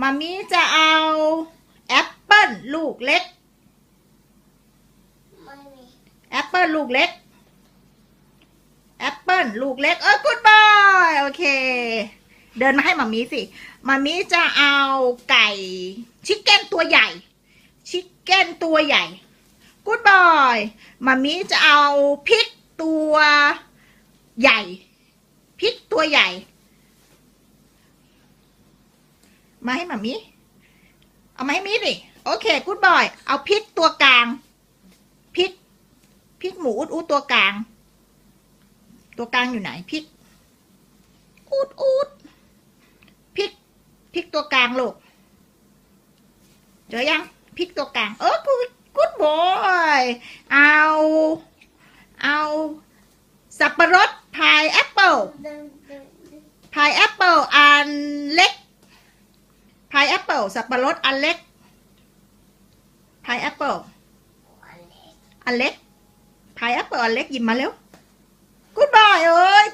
มามีจะเอาแอปเปิ้ลลูกเล็ก ไม่มีแอปเปิลลูกเล็ก แอปเปิลลูกเล็ก เออ good boy โอเค เดินมาให้มามีสิ มามีจะเอาไก่ ชิคเก้นตัวใหญ่ ชิคเก้นตัวใหญ่ good boy มามีจะเอาพริกตัวใหญ่ พริกตัวใหญ่ มาให้มามีเอามาให้มีดิโอเค good boy เอาพริกตัวกลางพริกพริกหมูอุดอุดตัวกลาง ตัวกลางอยู่ไหนพริกอุดอุดพริกพริกตัวกลางลูกเจอยังพริกตัวกลาง เออกูกูดบอยเอา เอาสับปะรดพายแอปเปิลเดินเดินเดินพายแอปเปิลอันเล็ก พายแอปเปิลสับปะรดอันเล็กพายแอปเปิลอันเล็กอันเล็กพายแอปเปิลอันเล็กหยิบมาเร็วกูดบายเอ้ย